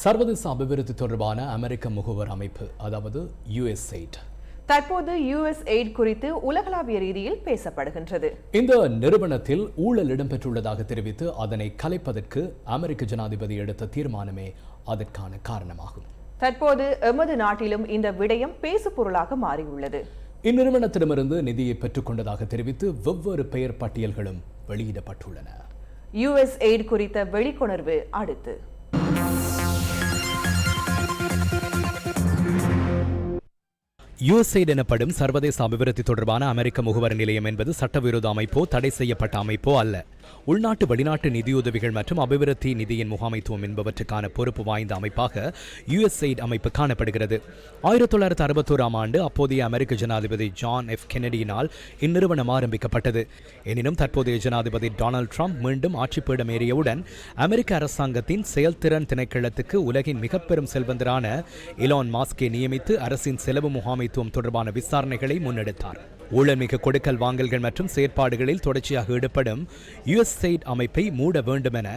சர்வதேச அபிவிருத்தி தொடர்பான அமெரிக்க முகவர் அமைப்பு அதாவது யுஎஸ்ஐட் தற்போது யுஎஸ் எய்ட் குறித்து உலகளாவிய ரீதியில் பேசப்படுகின்றது. இந்த நிறுவனத்தில் ஊழல் இடம்பெற்றுள்ளதாக தெரிவித்து அதனை கலைப்பதற்கு அமெரிக்க ஜனாதிபதி எடுத்த தீர்மானமே அதற்கான காரணமாகும். தற்போது எமது நாட்டிலும் இந்த விடயம் பேசு பொருளாக மாறியுள்ளது. இந்நிறுவனத்திடமிருந்து நிதியை பெற்றுக்கொண்டதாக தெரிவித்து வெவ்வேறு பெயர் பட்டியல்களும் வெளியிடப்பட்டுள்ளன. யுஎஸ் எய்ட் குறித்த வெளிக்கொணர்வு அடுத்து. யுஎஸ்ஐட் எனப்படும் சர்வதேச அபிவிருத்தி தொடர்பான அமெரிக்க முகவர் நிலையம் என்பது சட்டவிரோத அமைப்போ தடை செய்யப்பட்ட அமைப்போ அல்ல. உள்நாட்டு வெளிநாட்டு நிதியுதவிகள் மற்றும் அபிவிருத்தி நிதியின் முகாமைத்துவம் என்பவற்றுக்கான பொறுப்பு வாய்ந்த அமைப்பாக யுஎஸ்ஐட் அமைப்பு காணப்படுகிறது. ஆயிரத்தி தொள்ளாயிரத்தி அறுபத்தோராம் ஆண்டு அப்போதைய அமெரிக்க ஜனாதிபதி ஜான் எஃப் கெனடியினால் இந்நிறுவனம் ஆரம்பிக்கப்பட்டது. எனினும் தற்போதைய ஜனாதிபதி டொனால்ட் ட்ரம்ப் மீண்டும் ஆட்சிப்பீடம் ஏறியவுடன் அமெரிக்க அரசாங்கத்தின் செயல்திறன் திணைக்களத்துக்கு உலகின் மிக பெரும் செல்வந்தரான இலான் மாஸ்கே நியமித்து அரசின் செலவு முகாமைத்துவம் தொடர்பான விசாரணைகளை முன்னெடுத்தார். ஊழல்மிகு கொடுக்கல் வாங்கல்கள் மற்றும் செயற்பாடுகளில் தொடர்ச்சியாக ஈடுபடும் யுஎஸ்ஐட் அமைப்பை மூட வேண்டும் என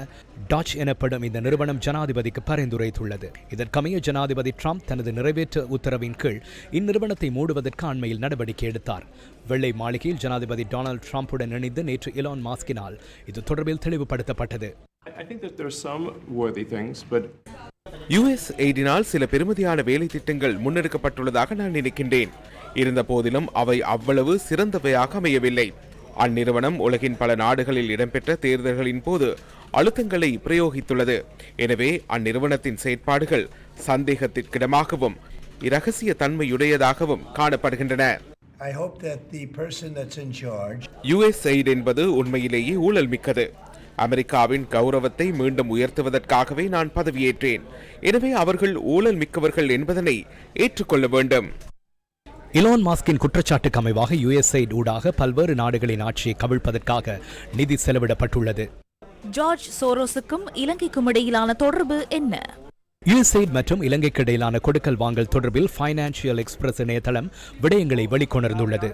டாச் எனப்படும் இந்த நிறுவனம் ஜனாதிபதிக்கு பரிந்துரைத்துள்ளது. இதற்கமைய ஜனாதிபதி டிரம்ப் தனது நிறைவேற்று உத்தரவின் கீழ் இந்நிறுவனத்தை மூடுவதற்கு அண்மையில் நடவடிக்கை எடுத்தார். வெள்ளை மாளிகையில் ஜனாதிபதி டொனால்டு ட்ரம்புடன் இணைந்து நேற்று இலான் மாஸ்கினால் இது தொடர்பில் தெளிவுபடுத்தப்பட்டது. I think that there are some worthy things, but US எய்டினால் சில பெருமதியான வேலை திட்டங்கள் முன்னெடுக்கப்பட்டுள்ளதாக நான் நினைக்கின்றேன். இருந்த போதிலும் அவை அவ்வளவு சிறந்தவையாக அமையவில்லை. அந்நிறுவனம் உலகின் பல நாடுகளில் இடம்பெற்ற தேர்தல்களின் போது அழுத்தங்களை பிரயோகித்துள்ளது. எனவே அந்நிறுவனத்தின் செயற்பாடுகள் சந்தேகத்திற்கிடமாகவும் இரகசிய தன்மையுடையதாகவும் காணப்படுகின்றன யுஎஸ் எய்ட் என்பது உண்மையிலேயே ஊழல் மிக்கது. அமெரிக்காவின் கௌரவத்தை மீண்டும் உயர்த்துவதற்காகவே நான் பதவியேற்றேன். எனவே அவர்கள் ஊழல் மிக்கவர்கள் என்பதனை ஏற்றுக்கொள்ள வேண்டும். இலான் மாஸ்கின் குற்றச்சாட்டுக்கு அமைவாக யுஎஸ்ஐட் ஊடாக பல்வேறு நாடுகளின் ஆட்சியை கவிழ்ப்பதற்காக நிதி செலவிடப்பட்டுள்ளது. ஜார்ஜ் சோரோஸுக்கும் இலங்கைக்கும் இடையிலான தொடர்பு என்ன? யுஎஸ்ஐட் மற்றும் இலங்கைக்கு இடையிலான கொடுக்கல் வாங்கல் தொடர்பில் ஃபைனான்சியல் எக்ஸ்பிரஸ் இணையதளம் விடயங்களை வெளிக்கொணர்ந்துள்ளது.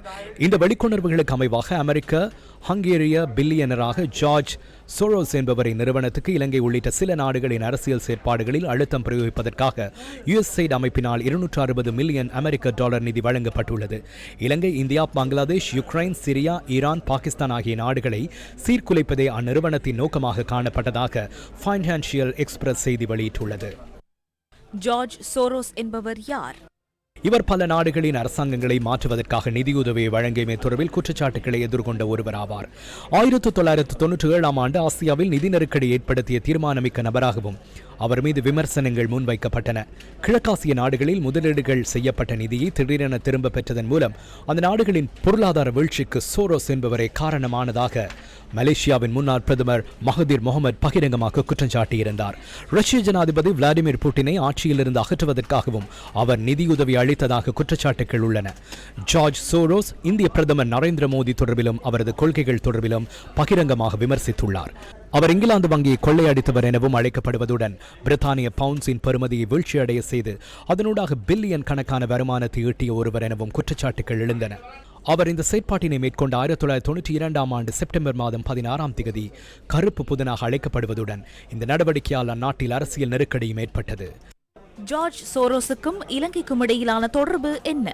இந்த வெளிக்கொணர்வுகளுக்கு அமைவாக அமெரிக்க ஹங்கேரிய பில்லியனராக ஜார்ஜ் சோரோஸ் என்பவரின் நிறுவனத்துக்கு இலங்கை உள்ளிட்ட சில நாடுகளின் அரசியல் செயற்பாடுகளில் அழுத்தம் பிரயோகிப்பதற்காக யுஎஸ்ஐட் அமைப்பினால் இருநூற்று அறுபது மில்லியன் அமெரிக்க டாலர் நிதி வழங்கப்பட்டுள்ளது. Ilangai India Bangladesh Ukraine Syria Iran Pakistan ஆகிய நாடுகளை சீர்குலைப்பதே அந்நிறுவனத்தின் நோக்கமாக காணப்பட்டதாக ஃபைனான்சியல் எக்ஸ்பிரஸ் செய்தி வெளியிட்டுள்ளது. ஜார்ஜ் சோரோஸ் என்பவர் யார்? இவர் பல நாடுகளின் அரசாங்கங்களை மாற்றுவதற்காக நிதியுதவியை வழங்கியமை தொடர்பில் குற்றச்சாட்டுகளை எதிர்கொண்ட ஒருவர் ஆவார் ஆயிரத்தி தொள்ளாயிரத்து தொன்னூற்றி ஏழாம் ஆண்டு ஆசியாவில் நிதி நெருக்கடி ஏற்படுத்திய தீர்மானமிக்க நபராகவும் அவர் மீது விமர்சனங்கள் முன்வைக்கப்பட்டன. கிழக்காசிய நாடுகளில் முதலீடுகள் செய்யப்பட்ட நிதியை திடீரென திரும்ப பெற்றதன் மூலம் அந்த நாடுகளின் பொருளாதார வீழ்ச்சிக்கு சோரோஸ் என்பவரே காரணமானதாக மலேசியாவின் முன்னாள் பிரதமர் மகதீர் முகமது பகிரங்கமாக குற்றம் சாட்டியிருந்தார். ரஷ்ய ஜனாதிபதி விளாடிமிர் புட்டினை ஆட்சியிலிருந்து அகற்றுவதற்காகவும் அவர் நிதியுதவி அளித்ததாக குற்றச்சாட்டுகள் உள்ளன. ஜார்ஜ் சோரோஸ் இந்திய பிரதமர் நரேந்திர மோடி தொடர்பிலும் அவரது கொள்கைகள் தொடர்பிலும் பகிரங்கமாக விமர்சித்துள்ளார். அவர் இங்கிலாந்து வங்கியை கொள்ளையடித்தவர் எனவும் அழைக்கப்படுவதுடன் பிரித்தானிய பவுன்ஸின் பெறுமதியை வீழ்ச்சியடைய செய்து அதனூடாக பில்லியன் கணக்கான வருமானத்தை ஈட்டிய ஒருவர் எனவும் குற்றச்சாட்டுகள் எழுந்தன. அவர் இந்த செயற்பாட்டினை மேற்கொண்ட ஆயிரத்தி தொள்ளாயிரத்தி தொண்ணூற்றி இரண்டாம் ஆண்டு செப்டம்பர் மாதம் பதினாறாம் தேதி கருப்பு புதனாக அழைக்கப்படுவதுடன் இந்த நடவடிக்கையால் அந்நாட்டில் அரசியல் நெருக்கடியும் ஏற்பட்டது. ஜார்ஜ் சோரோஸுக்கும் இலங்கைக்கும் இடையிலான தொடர்பு என்ன?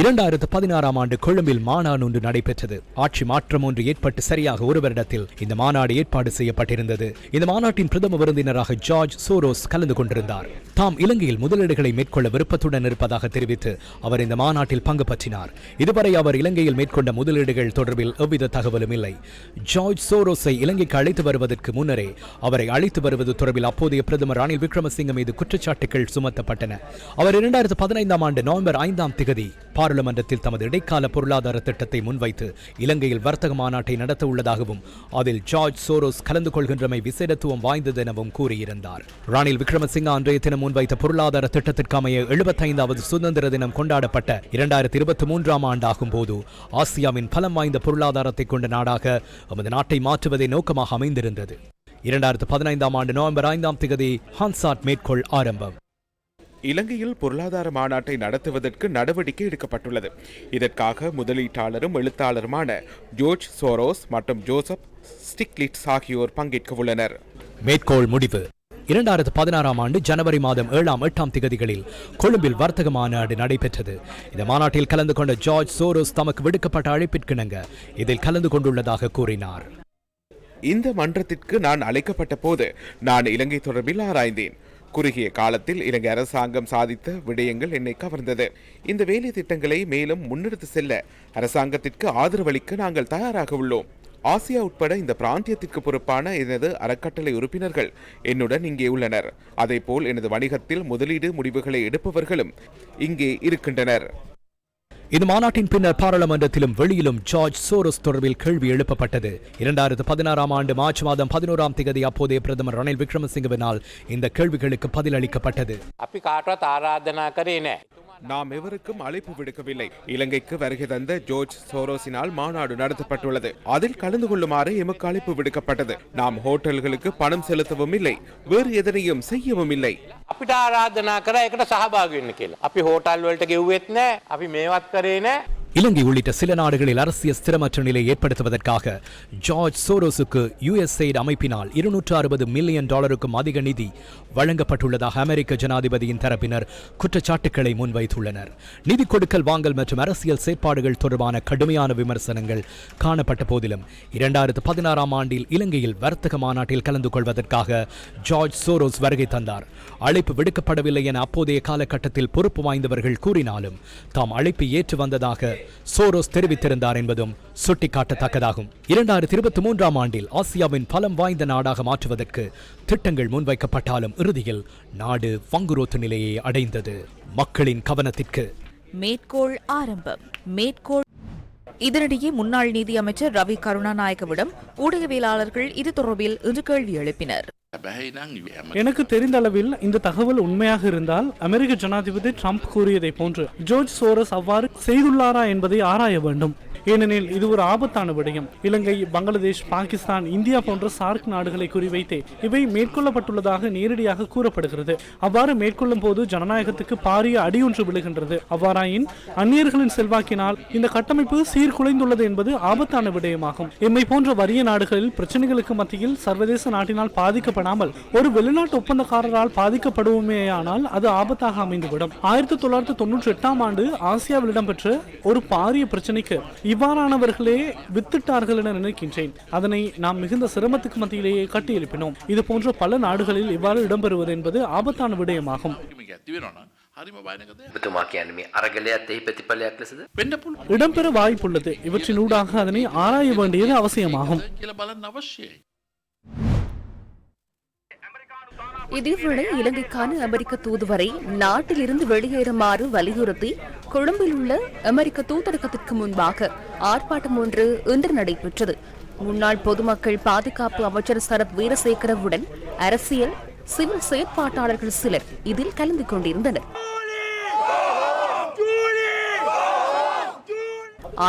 இரண்டாயிரத்து பதினாறாம் ஆண்டு கொழும்பில் மாநாடு ஒன்று நடைபெற்றது. ஆட்சி மாற்றம் ஒன்று ஏற்பட்டு சரியாக ஒரு வருடத்தில் இந்த மாநாடு ஏற்பாடு செய்யப்பட்டிருந்தது. இந்த மாநாட்டின் பிரதம விருந்தினராக ஜார்ஜ் சோரோஸ் கலந்து கொண்டிருந்தார். தாம் இலங்கையில் முதலீடுகளை மேற்கொள்ள விருப்பத்துடன் இருப்பதாக தெரிவித்து அவர் இந்த மாநாட்டில் பங்கு பற்றினார். இதுவரை அவர் இலங்கையில் மேற்கொண்ட முதலீடுகள் தொடர்பில் எவ்வித தகவலும் இல்லை. ஜார்ஜ் சோரோஸை இலங்கைக்கு அழைத்து வருவதற்கு முன்னரே அவரை அழைத்து வருவது தொடர்பில் அப்போதைய பிரதமர் ரணில் விக்ரமசிங்க மீது குற்றச்சாட்டுகள் சுமத்தப்பட்டன. அவர் இரண்டாயிரத்து பதினைந்தாம் ஆண்டு நவம்பர் ஐந்தாம் திகதி பாராளுமன்றத்தில் தமது இடைக்கால பொருளாதார திட்டத்தை முன்வைத்து இலங்கையில் வர்த்தக மாநாட்டை நடத்த உள்ளதாகவும் அதில் ஜார்ஜ் சோரோஸ் கலந்து கொள்கின்றமை விசேடத்துவம் வாய்ந்தது எனவும் கூறியிருந்தார். ராணில் விக்ரமசிங்க அன்றைய தினம் முன்வைத்த பொருளாதார திட்டத்திற்கமைய எழுபத்தைந்தாவது சுதந்திர தினம் கொண்டாடப்பட்ட இரண்டாயிரத்தி இருபத்தி மூன்றாம் ஆண்டாகும் போது ஆசியாவின் பலம் வாய்ந்த பொருளாதாரத்தை கொண்ட நாடாக நமது நாட்டை மாற்றுவதே நோக்கமாக அமைந்திருந்தது. இரண்டாயிரத்து பதினைந்தாம் ஆண்டு நவம்பர் ஐந்தாம் திகதி ஹான்சாட் மேற்கோள் ஆரம்பம். இலங்கையில் பொருளாதார மாநாட்டை நடத்துவதற்கு நடவடிக்கை எடுக்கப்பட்டுள்ளது. இதற்காக முதலீட்டாளரும் எழுத்தாளருமான ஜோர்ஜ் சோரோஸ் மற்றும் ஜோசப் ஸ்டிக்லிட்ஸ் ஆகியோர் பங்கேற்க உள்ளனர். மேற்கோள் முடிவு. இரண்டாயிரத்து பதினாறாம் ஆண்டு ஜனவரி மாதம் ஏழாம் எட்டாம் திகதிகளில் கொழும்பில் வர்த்தக மாநாடு நடைபெற்றது. இந்த மாநாட்டில் கலந்து கொண்ட ஜார்ஜ் சோரோஸ் தமக்கு விடுக்கப்பட்ட அழைப்பிற்கிணங்க இதில் கலந்து கொண்டுள்ளதாக கூறினார். இந்த மன்றத்திற்கு நான் அழைக்கப்பட்ட போது நான் இலங்கை தொடர்பில் ஆராய்ந்தேன். குறுகிய காலத்தில் இலங்கை அரசாங்கம் சாதித்த விடயங்கள் என்னை கவர்ந்தது. இந்த வேலை திட்டங்களை மேலும் முன்னெடுத்து செல்ல அரசாங்கத்திற்கு ஆதரவளிக்க நாங்கள் தயாராக உள்ளோம். ஆசியா உட்பட இந்த பிராந்தியத்திற்கு பொறுப்பான எனது அறக்கட்டளை உறுப்பினர்கள் என்னுடன் இங்கே உள்ளனர். அதேபோல் எனது வணிகத்தில் முதலீடு முடிவுகளை எடுப்பவர்களும் இங்கே இருக்கின்றனர். இந்த மாநாட்டின் பின்னர் பாராளுமன்றத்திலும் வெளியிலும் ஜார்ஜ் சோரோஸ் தொடர்பில் கேள்வி எழுப்பப்பட்டது. இரண்டாயிரத்து பதினாறாம் ஆண்டு மார்ச் மாதம் பதினோராம் தேதி அப்போதைய பிரதமர் ரணில் விக்ரமசிங்கவினால் இந்த கேள்விகளுக்கு பதிலளிக்கப்பட்டது. අපි කාටවත් ආරාධනා කරේ නෑ. நாம் எவருக்கும் அழைப்பு விடுக்கவில்லை இலங்கைக்கு வருகை தந்த ஜோர்ஜ் சோரோஸினால் மாநாடு நடத்தப்பட்டுள்ளது அதில் கலந்து கொள்ளுமாறு எமக்கு அழைப்பு விடுக்கப்பட்டது நாம் ஹோட்டல்களுக்கு பணம் செலுத்தவும் இல்லை வேறு எதனையும் செய்யவும் இல்லை අපිට ආරාධනා කර එකට සහභාග වෙන්න කියලා. අපි හෝටල් වලට ගෙව්වෙත් නෑ අපි මේවත් කරේ නෑ. இலங்கை உள்ளிட்ட சில நாடுகளில் அரசியல் ஸ்திரமற்ற நிலை ஏற்படுத்துவதற்காக ஜார்ஜ் சோரோஸுக்கு யுஎஸ்ஐட் அமைப்பினால் இருநூற்று அறுபது மில்லியன் டாலருக்கும் அதிக நிதி வழங்கப்பட்டுள்ளதாக அமெரிக்க ஜனாதிபதியின் தரப்பினர் குற்றச்சாட்டுக்களை முன்வைத்துள்ளனர். நிதி கொடுக்கல் வாங்கல் மற்றும் அரசியல் செயற்பாடுகள் தொடர்பான கடுமையான விமர்சனங்கள் காணப்பட்ட போதிலும் இரண்டாயிரத்து பதினாறாம் ஆண்டில் இலங்கையில் வர்த்தக மாநாட்டில் கலந்து கொள்வதற்காக ஜார்ஜ் சோரோஸ் வருகை தந்தார். அழைப்பு விடுக்கப்படவில்லை என அப்போதைய காலகட்டத்தில் பொறுப்பு வாய்ந்தவர்கள் கூறினாலும் தாம் அழைப்பு ஏற்று வந்ததாக சோரோஸ் தெரிவித்திருந்தார் என்பதும் சுட்டிக்காட்டத்தக்கதாகும். இரண்டாயிரத்தி இருபத்தி மூன்றாம் ஆண்டில் ஆசியாவின் பலம் வாய்ந்த நாடாக மாற்றுவதற்கு திட்டங்கள் முன்வைக்கப்பட்டாலும் இறுதியில் நாடு வங்குரோத்து நிலையை அடைந்தது. மக்களின் கவனத்திற்கு. மேற்கோள் ஆரம்பம். மேற்கோள் இதனிடையே முன்னாள் நீதி அமைச்சர் ரவி கருணாநாயகவிடம் ஊடகவியலாளர்கள் இது தொடர்பில் இன்று கேள்வி எழுப்பினர். எனக்கு தெரிந்த அளவில் இந்த தகவல் உண்மையாக இருந்தால் அமெரிக்க ஜனாதிபதி ட்ரம்ப் கூறியதை போன்று ஜோர்ஜ் சோரஸ் அவ்வாறு செய்துள்ளாரா என்பதை ஆராய வேண்டும். ஏனெனில் இது ஒரு ஆபத்தான விடயம். இலங்கை பங்களாதேஷ் பாகிஸ்தான் இந்தியா போன்ற சார்க் நாடுகளை குறிவைத்தே இவை மேற்கொள்ளப்பட்டுள்ளதாக நேரடியாக கூறப்படுகிறது. அவ்வாறு மேற்கொள்ளும் போது ஜனநாயகத்துக்கு பாரிய அடியொன்று விழுகின்றது. அவ்வாறாயின் அந்நியர்களின் செல்வாக்கினால் இந்த கட்டமைப்பு சீர்குலைந்துள்ளது என்பது ஆபத்தான விடயமாகும். எம்மை போன்ற வறிய நாடுகளில் பிரச்சனைகளுக்கு மத்தியில் சர்வதேச நாட்டினால் பாதிக்கப்படாமல் ஒரு வெளிநாட்டு ஒப்பந்தக்காரரால் பாதிக்கப்படுவோமேயானால் அது ஆபத்தாக அமைந்துவிடும். ஆயிரத்தி தொள்ளாயிரத்தி தொன்னூற்றி எட்டாம் ஆண்டு ஆசியாவில் இடம்பெற்ற ஒரு பாரிய பிரச்சனைக்கு இவ்வாறானவர்களே வித்திட்டார்கள் என நினைக்கின்றேன். அதனை நாம் மிகுந்த சிரமத்துக்கு மத்தியிலேயே கட்டி எழுப்பினோம் இது போன்ற பல நாடுகளில் இவ்வாறு இடம்பெறுவது என்பது ஆபத்தான விடயமாகும். இடம்பெற வாய்ப்புள்ளது. இவற்றினூடாக அதனை ஆராய வேண்டியது அவசியமாகும். இதேவேளை இலங்கைக்கான அமெரிக்க தூதுவரை நாட்டிலிருந்து வெளியேறுமாறு வலியுறுத்தி கொழும்பில் உள்ள அமெரிக்க தூதரகத்திற்கு முன்பாக ஆர்ப்பாட்டம் ஒன்று இன்று நடைபெற்றது. முன்னாள் பொதுமக்கள் பாதுகாப்பு அமைச்சர் சரத் வீரசேகரவுடன் அரசியல் சிவில் செயற்பாட்டாளர்கள் சிலர் இதில் கலந்து கொண்டிருந்தனர்.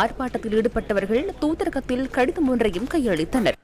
ஆர்ப்பாட்டத்தில் ஈடுபட்டவர்கள் தூதரகத்தில் கடிதம் ஒன்றையும் கையளித்தனர்.